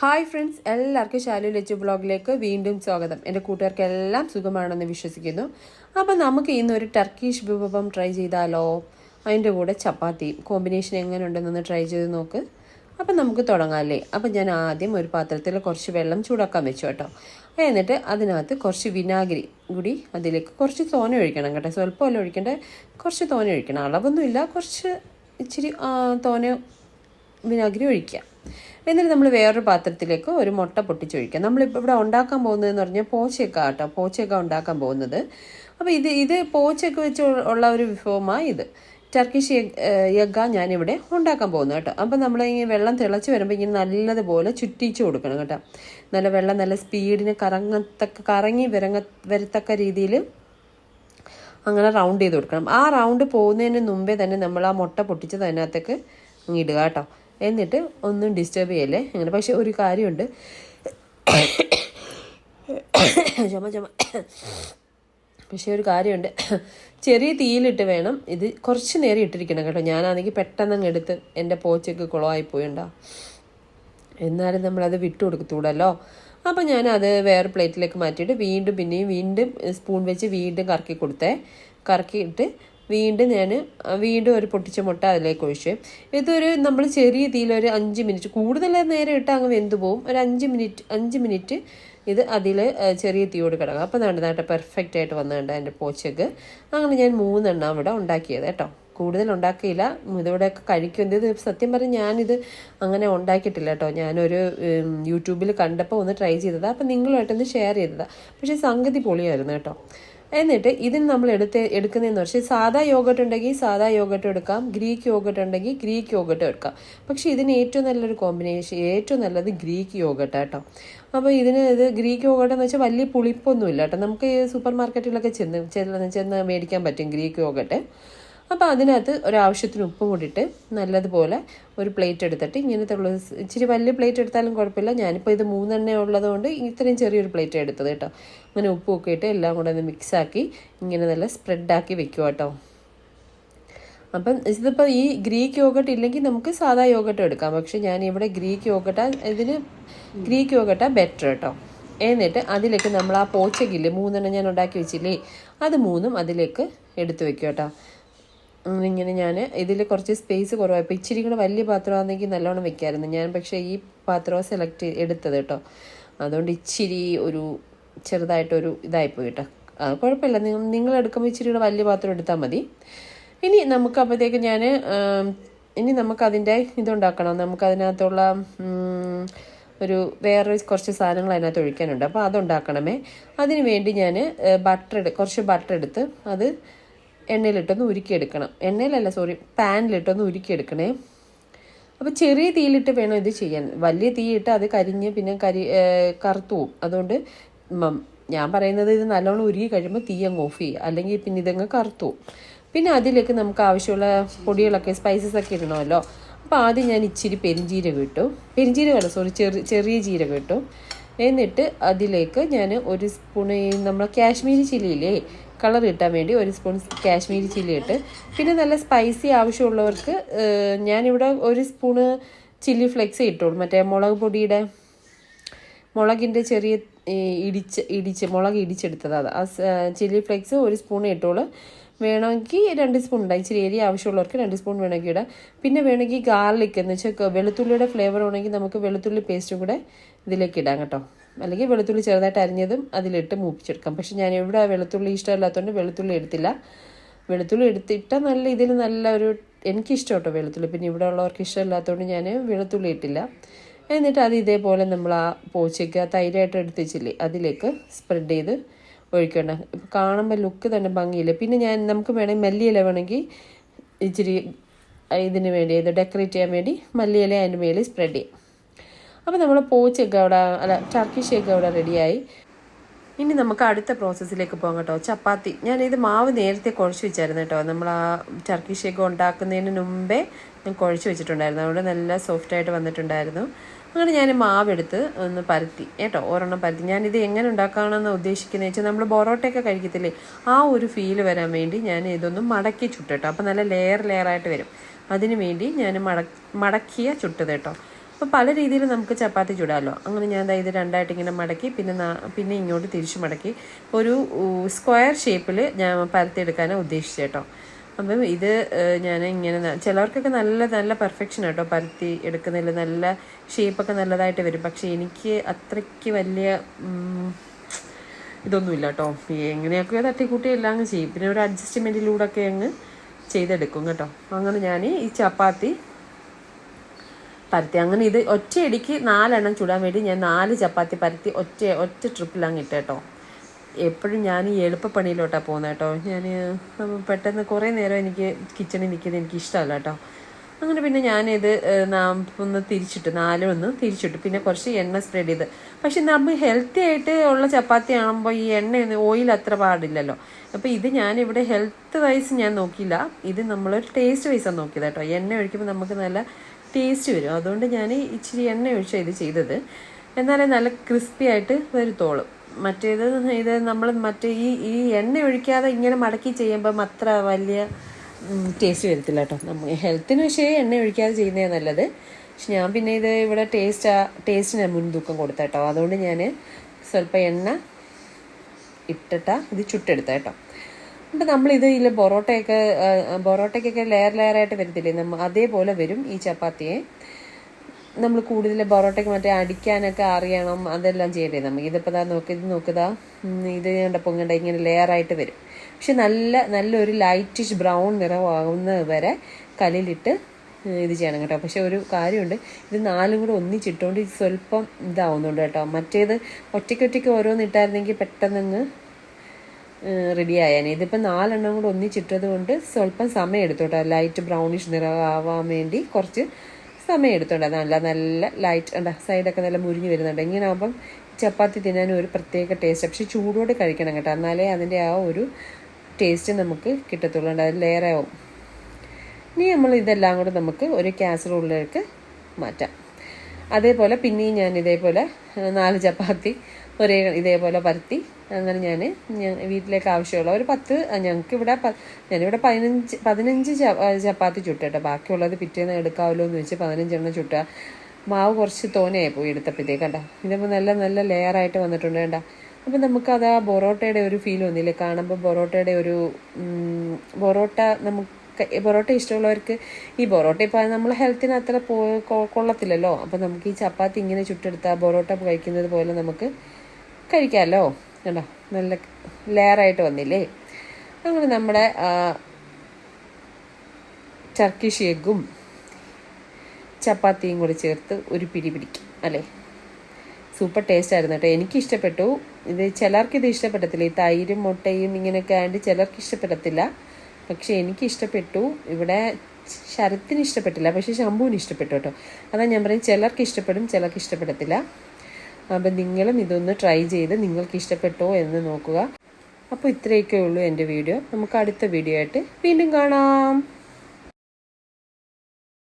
Hi friends എല്ലാവർക്കും ശാലു ലച്ചു ബ്ലോഗിലേക്ക് വീണ്ടും സ്വാഗതം. എന്റെ കൂട്ടുകാർക്ക് എല്ലാം സുഖമാണെന്ന് വിശ്വസിക്കുന്നു. അപ്പം നമുക്ക് ഇന്ന് ഒരു ടർക്കിഷ് വിഭവം ട്രൈ ചെയ്താലോ? അതിന്റെ കൂടെ ചപ്പാത്തിയും കോമ്പിനേഷൻ എങ്ങനെ ഉണ്ടെന്നൊന്ന് ട്രൈ ചെയ്ത് നോക്ക്. അപ്പം നമുക്ക് തുടങ്ങാമല്ലേ അപ്പം ഞാൻ ആദ്യം ഒരു പാത്രത്തിൽ കുറച്ച് വെള്ളം ചൂടാക്കാൻ വെച്ചു കേട്ടോ. എന്നിട്ട് അതിനകത്ത് കുറച്ച് വിനാഗിരി കൂടി അതിലേക്ക് കുറച്ച് തോന ഒഴിക്കണം കേട്ടോ. സ്വല്പമല്ല ഒഴിക്കേണ്ട? കുറച്ച് തോന ഒഴിക്കണം. അളവൊന്നുമില്ല. കുറച്ച് ഇച്ചിരി തോന വിനാഗിരി ഒഴിക്കുക. എന്നിട്ട് നമ്മൾ വേറൊരു പാത്രത്തിലേക്ക് ഒരു മുട്ട പൊട്ടിച്ചൊഴിക്കുക. നമ്മളിപ്പോൾ ഇവിടെ ഉണ്ടാക്കാൻ പോകുന്നതെന്ന് പറഞ്ഞാൽ പോച്ചയൊക്കെ കേട്ടോ പോച്ചയൊക്കെ ഉണ്ടാക്കാൻ പോകുന്നത്. അപ്പോൾ ഇത് ഇത് പോച്ചയൊക്കെ വെച്ച് ഉള്ള ഒരു വിഭവമാണ് ഇത്. ടർക്കിഷ് എഗ്ഗ ഞാനിവിടെ ഉണ്ടാക്കാൻ പോകുന്നു കേട്ടോ. അപ്പോൾ നമ്മൾ ഈ വെള്ളം തിളച്ച് വരുമ്പോൾ ഇങ്ങനെ നല്ലതുപോലെ ചുറ്റിച്ച് കൊടുക്കണം കേട്ടോ. നല്ല വെള്ളം നല്ല സ്പീഡിന് കറങ്ങത്തക്ക കറങ്ങി വരങ്ങ വരത്തക്ക രീതിയിൽ അങ്ങനെ റൗണ്ട് ചെയ്ത് കൊടുക്കണം. ആ റൗണ്ട് പോകുന്നതിന് മുമ്പേ തന്നെ നമ്മൾ ആ മുട്ട പൊട്ടിച്ചത് അതിനകത്തേക്ക് ഇടുക കേട്ടോ. എന്നിട്ട് ഒന്നും ഡിസ്റ്റർബ് ചെയ്യല്ലേ? അങ്ങനെ. പക്ഷെ ഒരു കാര്യമുണ്ട്. ചുമ ചുമ പക്ഷേ ഒരു കാര്യമുണ്ട്. ചെറിയ തീയിലിട്ട് വേണം ഇത് കുറച്ച് നേരം ഇട്ടിരിക്കണം കേട്ടോ. ഞാനാണെങ്കിൽ പെട്ടെന്ന് അങ്ങ് എടുത്ത് എന്റെ പോച്ചയ്ക്ക് കുളമായി പോയിണ്ടാ. എന്നാലും നമ്മളത് വിട്ടു കൊടുക്കത്തൂടല്ലോ. അപ്പം ഞാനത് വേറെ പ്ലേറ്റിലേക്ക് മാറ്റിയിട്ട് വീണ്ടും പിന്നെയും വീണ്ടും സ്പൂൺ വെച്ച് വീണ്ടും കറക്കി കൊടുത്തേ. കറക്കിയിട്ട് വീണ്ടും ഞാൻ വീണ്ടും ഒരു പൊട്ടിച്ച മുട്ട അതിലേക്ക് ഒഴിച്ച്. ഇതൊരു നമ്മൾ ചെറിയ തീയിൽ ഒരു അഞ്ച് മിനിറ്റ് കൂടുതൽ നേരം ഇട്ട് അങ്ങ് വെന്ത് പോവും. ഒരു അഞ്ച് മിനിറ്റ് അഞ്ച് മിനിറ്റ് ഇത് അതിൽ ചെറിയ തീയോട് കിടക്കുക അപ്പോൾ നാട്ടെ പെർഫെക്റ്റ് ആയിട്ട് വന്നിട്ടുണ്ട് എന്റെ പോച്ചക്ക്. അങ്ങനെ ഞാൻ മൂന്നെണ്ണം ഇവിടെ ഉണ്ടാക്കിയത് കേട്ടോ. കൂടുതൽ ഉണ്ടാക്കിയില്ല. ഇതോടെയൊക്കെ കഴിക്കും ഇത് സത്യം പറഞ്ഞ് ഞാനിത് അങ്ങനെ ഉണ്ടാക്കിയിട്ടില്ല കേട്ടോ. ഞാനൊരു യൂട്യൂബിൽ കണ്ടപ്പോൾ ഒന്ന് ട്രൈ ചെയ്തതാണ് അപ്പം നിങ്ങളുമായിട്ടൊന്ന് ഷെയർ ചെയ്തതാണ് പക്ഷേ സംഗതി പൊളിയായിരുന്നു കേട്ടോ. എന്നിട്ട് ഇതിന് നമ്മൾ എടുത്ത് എടുക്കുന്നതെന്ന് വെച്ചാൽ സാധാ യോഗട്ട് ഉണ്ടെങ്കിൽ സാധാ യോഗട്ട് എടുക്കാം ഗ്രീക്ക് യോഗട്ട് ഉണ്ടെങ്കിൽ ഗ്രീക്ക് യോഗട്ട് എടുക്കാം. പക്ഷേ ഇതിന് ഏറ്റവും നല്ലൊരു കോമ്പിനേഷൻ ഏറ്റവും നല്ലത് ഗ്രീക്ക് യോഗട്ട് കേട്ടോ അപ്പോൾ ഇതിന് ഇത് ഗ്രീക്ക് യോഗട്ട് എന്ന് വെച്ചാൽ വലിയ പുളിപ്പൊന്നുമില്ല കേട്ടോ നമുക്ക് സൂപ്പർ മാർക്കറ്റിലൊക്കെ ചെന്ന് ചെന്ന് മേടിക്കാൻ പറ്റും ഗ്രീക്ക് യോഗട്ട്. അപ്പോൾ അതിനകത്ത് ഒരാവശ്യത്തിന് ഉപ്പ് കൂടിയിട്ട് നല്ലതുപോലെ ഒരു പ്ലേറ്റ് എടുത്തിട്ട് ഇങ്ങനത്തെ ഉള്ള ഇച്ചിരി വലിയ പ്ലേറ്റ് എടുത്താലും കുഴപ്പമില്ല. ഞാനിപ്പോൾ ഇത് മൂന്നെണ്ണ ഉള്ളതുകൊണ്ട് ഇത്രയും ചെറിയൊരു പ്ലേറ്റ് എടുത്തത് കേട്ടോ. അങ്ങനെ ഉപ്പ് ഒക്കെ ഇട്ട് എല്ലാം കൂടെ ഒന്ന് മിക്സാക്കി ഇങ്ങനെ നല്ല സ്പ്രെഡാക്കി വെക്കുക കേട്ടോ. അപ്പം ഇതിപ്പോൾ ഈ ഗ്രീക്ക് യോഗട്ട് ഇല്ലെങ്കിൽ നമുക്ക് സാധാ യോഗട്ട് എടുക്കാം. പക്ഷെ ഞാൻ ഇവിടെ ഗ്രീക്ക് യോഗട്ട ഇതിന് ഗ്രീക്ക് യോഗട്ട ബെറ്റർ കേട്ടോ. എന്നിട്ട് അതിലേക്ക് നമ്മൾ ആ പോച്ചക്കില്ലേ മൂന്നെണ്ണം ഞാൻ ഉണ്ടാക്കി വെച്ചില്ലേ അത് മൂന്നും അതിലേക്ക് എടുത്തു വെക്കും കേട്ടോ. ഇങ്ങനെ ഞാൻ ഇതിൽ കുറച്ച് സ്പേസ് കുറവായപ്പോൾ ഇച്ചിരി കൂടെ വലിയ പാത്രമാണെങ്കിൽ നല്ലോണം വെക്കാമായിരുന്നു ഞാൻ പക്ഷേ ഈ പാത്രം സെലക്ട് എടുത്തത് കേട്ടോ. അതുകൊണ്ട് ഇച്ചിരി ഒരു ചെറുതായിട്ടൊരു ഇതായിപ്പോയി കേട്ടോ കുഴപ്പമില്ല. നിങ്ങൾ എടുക്കുമ്പോൾ ഇച്ചിരി കൂടെ വലിയ പാത്രം എടുത്താൽ മതി. ഇനി നമുക്ക് അപ്പോഴത്തേക്ക് ഞാൻ ഇനി നമുക്കതിന്റെ ഇതുണ്ടാക്കണം. നമുക്കതിനകത്തുള്ള ഒരു വേറെ കുറച്ച് സാധനങ്ങൾ അതിനകത്ത് ഒഴിക്കാനുണ്ട്. അപ്പോൾ അതുണ്ടാക്കണമേ. അതിന് വേണ്ടി ഞാൻ ബട്ടർ കുറച്ച് ബട്ടർ എടുത്ത് അത് എണ്ണയിലിട്ടൊന്ന് ഉരുക്കിയെടുക്കണം. എണ്ണയിലല്ല സോറി പാനിലിട്ടൊന്ന് ഉരുക്കിയെടുക്കണേ. അപ്പോൾ ചെറിയ തീയിലിട്ട് വേണം ഇത് ചെയ്യാൻ. വലിയ തീയിട്ട് അത് കരിഞ്ഞ് പിന്നെ കരി കറുത്തു പോവും. അതുകൊണ്ട് ഞാൻ പറയുന്നത് ഇത് നല്ലോണം ഉരുകി കഴിയുമ്പോൾ തീ അങ്ങ് ഓഫ് ചെയ്യുക അല്ലെങ്കിൽ പിന്നെ ഇതങ്ങ് കറുത്തു പിന്നെ അതിലേക്ക് നമുക്ക് ആവശ്യമുള്ള പൊടികളൊക്കെ സ്പൈസസ് ഒക്കെ ഇടണമല്ലോ. അപ്പോൾ ആദ്യം ഞാൻ ഇച്ചിരി പെരിഞ്ജീരകം ഇട്ടു. പെരിഞ്ജീരകമല്ല സോറി ചെറിയ ചെറിയ ജീരകം ഇട്ടു. എന്നിട്ട് അതിലേക്ക് ഞാൻ ഒരു സ്പൂൺ നമ്മുടെ കാശ്മീരി ചില്ലി ഇല്ലേ കളർ കിട്ടാൻ വേണ്ടി ഒരു സ്പൂൺ കാശ്മീരി ചില്ലി ഇട്ട്. പിന്നെ നല്ല സ്പൈസി ആവശ്യമുള്ളവർക്ക് ഞാനിവിടെ ഒരു സ്പൂണ് ചില്ലി ഫ്ലെക്സ് ഇട്ടോളൂ. മറ്റേ മുളക് പൊടിയുടെ മുളകിന്റെ ചെറിയ ഇടിച്ച് ഇടിച്ച് മുളക് ഇടിച്ചെടുത്തതാണ് ആ ചില്ലി ഫ്ലെക്സ് ഒരു സ്പൂൺ ഇട്ടോളൂ. വേണമെങ്കിൽ രണ്ട് സ്പൂൺ ഉണ്ടായി ഇച്ചിരി ഏരിയ ആവശ്യമുള്ളവർക്ക് രണ്ട് സ്പൂൺ വേണമെങ്കിൽ ഇടാം. പിന്നെ വേണമെങ്കിൽ ഗാർലിക് എന്ന് വെച്ചാൽ വെളുത്തുള്ളിയുടെ ഫ്ലേവർ ആണെങ്കിൽ നമുക്ക് വെളുത്തുള്ളി പേസ്റ്റും കൂടെ ഇതിലേക്ക് ഇടാം കേട്ടോ. അല്ലെങ്കിൽ വെളുത്തുള്ളി ചെറുതായിട്ട് അരിഞ്ഞതും അതിലിട്ട് മൂപ്പിച്ചെടുക്കാം. പക്ഷെ ഞാൻ ഇവിടെ വെളുത്തുള്ളി ഇഷ്ടമില്ലാത്തതുകൊണ്ട് വെളുത്തുള്ളി എടുത്തില്ല. വെളുത്തുള്ളി എടുത്തിട്ടാൽ നല്ല ഇതിൽ നല്ല ഒരു എനിക്കിഷ്ടം കേട്ടോ വെളുത്തുള്ളി. പിന്നെ ഇവിടെ ഉള്ളവർക്ക് ഇഷ്ടമില്ലാത്തതുകൊണ്ട് ഞാൻ വെളുത്തുള്ളി ഇട്ടില്ല. എന്നിട്ട് അത് ഇതേപോലെ നമ്മൾ ആ പോച്ചയ്ക്ക് ആ തൈരായിട്ട് എടുത്ത് വെച്ചില്ലേ അതിലേക്ക് സ്പ്രെഡ് ചെയ്ത് ഒഴിക്കണം ഇപ്പം കാണുമ്പോൾ ലുക്ക് തന്നെ ഭംഗിയില്ല. പിന്നെ ഞാൻ നമുക്ക് വേണമെങ്കിൽ മല്ലിയില വേണമെങ്കിൽ ഇച്ചിരി ഇതിന് വേണ്ടി ഇത് ഡെക്കറേറ്റ് ചെയ്യാൻ വേണ്ടി മല്ലിയില അതിന്റെ മേലിൽ സ്പ്രെഡ് ചെയ്യും. അപ്പോൾ നമ്മൾ പോച്ചൊക്കെ അവിടെ അല്ല ടർക്കിഷൊക്കെ അവിടെ റെഡിയായി. ഇനി നമുക്ക് അടുത്ത പ്രോസസ്സിലേക്ക് പോകാം കേട്ടോ. ചപ്പാത്തി. ഞാൻ ഇത് മാവ് നേരത്തെ കുഴച്ച് വെച്ചായിരുന്നു കേട്ടോ. നമ്മൾ ആ ടർക്കി ഷേക്ക് ഉണ്ടാക്കുന്നതിന് മുമ്പേ ഞാൻ കുഴച്ച് വെച്ചിട്ടുണ്ടായിരുന്നു. അവിടെ നല്ല സോഫ്റ്റായിട്ട് വന്നിട്ടുണ്ടായിരുന്നു. അങ്ങനെ ഞാൻ മാവെടുത്ത് ഒന്ന് പരത്തി. കേട്ടോ ഒരെണ്ണം പരത്തി. ഞാനിത് എങ്ങനെ ഉണ്ടാക്കാമെന്ന് ഉദ്ദേശിക്കുന്നത് വെച്ചാൽ നമ്മൾ ബൊറോട്ടയൊക്കെ കഴിക്കത്തില്ലേ ആ ഒരു ഫീൽ വരാൻ വേണ്ടി ഞാൻ ഇതൊന്ന് മടക്കി ചുട്ടിട്ടോ അപ്പോൾ നല്ല ലെയർ ലെയറായിട്ട് വരും. അതിനു വേണ്ടി ഞാൻ മട മടക്കിയ ചുട്ടത് കേട്ടോ. അപ്പോൾ പല രീതിയിൽ നമുക്ക് ചപ്പാത്തി ചുടാമല്ലോ അങ്ങനെ ഞാൻ ഇത് രണ്ടായിട്ട് ഇങ്ങനെ മടക്കി പിന്നെ പിന്നെ ഇങ്ങോട്ട് തിരിച്ചു മടക്കി. ഒരു സ്ക്വയർ ഷേപ്പിൽ ഞാൻ പരത്തിയെടുക്കാനാണ് ഉദ്ദേശിച്ചത് കേട്ടോ. അപ്പം ഇത് ഞാൻ ഇങ്ങനെ ചിലവർക്കൊക്കെ നല്ല നല്ല പെർഫെക്ഷൻ കേട്ടോ പരത്തി എടുക്കുന്നതിൽ നല്ല ഷേപ്പൊക്കെ നല്ലതായിട്ട് വരും. പക്ഷേ എനിക്ക് അത്രയ്ക്ക് വലിയ ഇതൊന്നുമില്ല കേട്ടോ. എങ്ങനെയൊക്കെയോ തട്ടിക്കൂട്ടി എല്ലാം അങ്ങ് ചെയ്യും. പിന്നെ ഒരു അഡ്ജസ്റ്റ്മെന്റിലൂടെ ഒക്കെ അങ്ങ് ചെയ്തെടുക്കും കേട്ടോ. അങ്ങനെ ഞാൻ ഈ ചപ്പാത്തി പരത്തി. അങ്ങനെ ഇത് ഒറ്റയടിക്ക് നാലെണ്ണം ചുടാൻ വേണ്ടി ഞാൻ നാല് ചപ്പാത്തി പരത്തി ഒറ്റ ഒറ്റ ട്രിപ്പിലങ്ങ് ഇട്ട് കേട്ടോ എപ്പോഴും ഞാൻ ഈ എളുപ്പപ്പണിയിലോട്ടാണ് പോകുന്നത് കേട്ടോ. ഞാൻ പെട്ടെന്ന് കുറേ നേരം എനിക്ക് കിച്ചണിൽ നിൽക്കുന്നത് എനിക്ക് ഇഷ്ടമല്ല കേട്ടോ. അങ്ങനെ പിന്നെ ഞാനിത് ഒന്ന് തിരിച്ചിട്ട് നാലും ഒന്ന് തിരിച്ചിട്ട്. പിന്നെ കുറച്ച് എണ്ണ സ്പ്രെഡ് ചെയ്ത്. പക്ഷെ നമ്മൾ ഹെൽത്തി ആയിട്ട് ഉള്ള ചപ്പാത്തി ആകുമ്പോൾ ഈ എണ്ണ ഓയിൽ അത്ര പാടില്ലല്ലോ. അപ്പോൾ ഇത് ഞാനിവിടെ ഹെൽത്ത് വൈസ് ഞാൻ നോക്കിയില്ല. ഇത് നമ്മളൊരു ടേസ്റ്റ് വൈസാണ് നോക്കിയത് കേട്ടോ. എണ്ണ ഒഴിക്കുമ്പോൾ നമുക്ക് നല്ല ടേസ്റ്റ് വരും. അതുകൊണ്ട് ഞാൻ ഇച്ചിരി എണ്ണ ഒഴിച്ചാണ് ഇത് ചെയ്തത്. എന്നാലേ നല്ല ക്രിസ്പി ആയിട്ട് വരത്തോളൂ. മറ്റേത് ഇത് നമ്മൾ മറ്റേ ഈ ഈ എണ്ണ ഒഴിക്കാതെ ഇങ്ങനെ മടക്കി ചെയ്യുമ്പം അത്ര വലിയ ടേസ്റ്റ് വരത്തില്ല കേട്ടോ നമ്മൾ ഹെൽത്തിന് പക്ഷേ എണ്ണ ഒഴിക്കാതെ ചെയ്യുന്നതാണ് നല്ലത്. പക്ഷെ ഞാൻ പിന്നെ ഇത് ഇവിടെ ടേസ്റ്റ് ടേസ്റ്റിന് മുൻതൂക്കം കൊടുത്ത കേട്ടോ അതുകൊണ്ട് ഞാൻ സ്വല്പം എണ്ണ ഇട്ടിട്ടാ ഇത് ചുട്ടെടുത്ത കേട്ടോ അപ്പം നമ്മളിത് ഇതിൽ പൊറോട്ടയൊക്കെ പൊറോട്ടയ്ക്കൊക്കെ ലെയർ ലെയറായിട്ട് വരത്തില്ലേ? നമ്മൾ അതേപോലെ വരും ഈ ചപ്പാത്തിയെ. നമ്മൾ കൂടുതൽ പൊറോട്ടയ്ക്ക് മറ്റേ അടിക്കാനൊക്കെ അറിയണം അതെല്ലാം ചെയ്യണ്ടേ നമുക്ക് ഇതിപ്പോൾ ദാ നോക്കി ഇത് നോക്കുതാ. ഇത് കണ്ടപ്പോൾ പൊങ്ങണ്ട ഇങ്ങനെ ലെയറായിട്ട് വരും. പക്ഷെ നല്ല നല്ലൊരു ലൈറ്റിഷ് ബ്രൗൺ നിറമാകുന്നത് വരെ കല്ലിലിട്ട് ഇത് ചെയ്യണം കേട്ടോ. പക്ഷെ ഒരു കാര്യമുണ്ട് ഇത് നാലും കൂടെ ഒന്നിച്ചിട്ടുകൊണ്ട് ഇത് സ്വല്പം ഇതാവുന്നുണ്ട് കേട്ടോ. മറ്റേത് ഒറ്റയ്ക്കൊറ്റയ്ക്ക് ഓരോന്നിട്ടായിരുന്നെങ്കിൽ പെട്ടെന്നങ്ങ് റെഡി ആയാനെ ഇതിപ്പോൾ നാലെണ്ണം കൂടെ ഒന്നിച്ചിട്ടത് കൊണ്ട് സ്വല്പം സമയം എടുത്തോട്ടോ. ലൈറ്റ് ബ്രൗണിഷ് നിറവാൻ വേണ്ടി കുറച്ച് സമയം എടുത്തോണ്ട് നല്ല നല്ല ലൈറ്റ് ഉണ്ടാ സൈഡൊക്കെ നല്ല മുരിഞ്ഞ് വരുന്നുണ്ട്. ഇങ്ങനെ ആകുമ്പം ചപ്പാത്തി തിന്നാനും ഒരു പ്രത്യേക ടേസ്റ്റ് പക്ഷേ ചൂടോടെ കഴിക്കണം കേട്ടോ. എന്നാലേ അതിന്റെ ആ ഒരു ടേസ്റ്റ് നമുക്ക് കിട്ടത്തുള്ളൂ. അത് ലെയർ ആവും ഇനി നമ്മൾ ഇതെല്ലാം കൂടെ നമുക്ക് ഒരു കാസറോളിലേക്ക് മാറ്റാം. അതേപോലെ പിന്നെയും ഞാൻ ഇതേപോലെ നാല് ചപ്പാത്തി ഒരേ ഇതേപോലെ പരത്തി അങ്ങനെ ഞാൻ വീട്ടിലേക്ക് ആവശ്യമുള്ള ഒരു പത്ത് ഞങ്ങൾക്ക് ഇവിടെ ഞാനിവിടെ പതിനഞ്ച് പതിനഞ്ച് ചപ്പാത്തി ചുട്ടേട്ടോ. ബാക്കിയുള്ളത് പിറ്റേന്ന് എടുക്കാമല്ലോ എന്ന് വെച്ച് പതിനഞ്ചെണ്ണം ചുട്ട. മാവ് കുറച്ച് തോനെയായി പോയി എടുത്തപ്പോഴത്തേക്ക് കണ്ട. ഇതിപ്പോൾ നല്ല നല്ല ലെയറായിട്ട് വന്നിട്ടുണ്ട് കണ്ട. അപ്പം നമുക്കത് ആ ബൊറോട്ടയുടെ ഒരു ഫീൽ വന്നില്ലേ? കാണുമ്പോൾ ബൊറോട്ടയുടെ ഒരു ബൊറോട്ട നമുക്ക് ബൊറോട്ട ഇഷ്ടമുള്ളവർക്ക് ഈ പൊറോട്ട ഇപ്പോൾ നമ്മൾ ഹെൽത്തിന് അത്ര കൊള്ളത്തില്ലല്ലോ. അപ്പം നമുക്ക് ഈ ചപ്പാത്തി ഇങ്ങനെ ചുട്ടെടുത്താൽ ബൊറോട്ട കഴിക്കുന്നത് പോലെ നമുക്ക് കഴിക്കാമല്ലോ. കണ്ടോ? നല്ല ലെയറായിട്ട് വന്നില്ലേ? അങ്ങനെ നമ്മുടെ ടർക്കിഷ് എഗ്ഗും ചപ്പാത്തിയും കൂടി ചേർത്ത് ഒരു പിരി പിടിക്കും അല്ലേ? സൂപ്പർ ടേസ്റ്റ് ആയിരുന്നു കേട്ടോ. എനിക്ക് ഇഷ്ടപ്പെട്ടു. ഇത് ചിലർക്ക് ഇത് ഇഷ്ടപ്പെടത്തില്ല. ഈ തൈരും മുട്ടയും ഇങ്ങനെയൊക്കെ ആയിട്ട് ചിലർക്ക് ഇഷ്ടപ്പെടത്തില്ല. പക്ഷെ എനിക്ക് ഇഷ്ടപ്പെട്ടു. ഇവിടെ ശരത്തിന് ഇഷ്ടപ്പെട്ടില്ല. പക്ഷെ ശംഭുവിന് ഇഷ്ടപ്പെട്ടു കേട്ടോ. അതാ ഞാൻ പറയും ചിലർക്ക് ഇഷ്ടപ്പെടും ചിലർക്ക് ഇഷ്ടപ്പെടത്തില്ല. അപ്പം നിങ്ങളും ഇതൊന്ന് ട്രൈ ചെയ്ത് നിങ്ങൾക്ക് ഇഷ്ടപ്പെട്ടോ എന്ന് നോക്കുക. അപ്പോൾ ഇത്രയൊക്കെ ഉള്ളൂ എന്റെ വീഡിയോ നമുക്ക് അടുത്ത വീഡിയോ ആയിട്ട് വീണ്ടും കാണാം.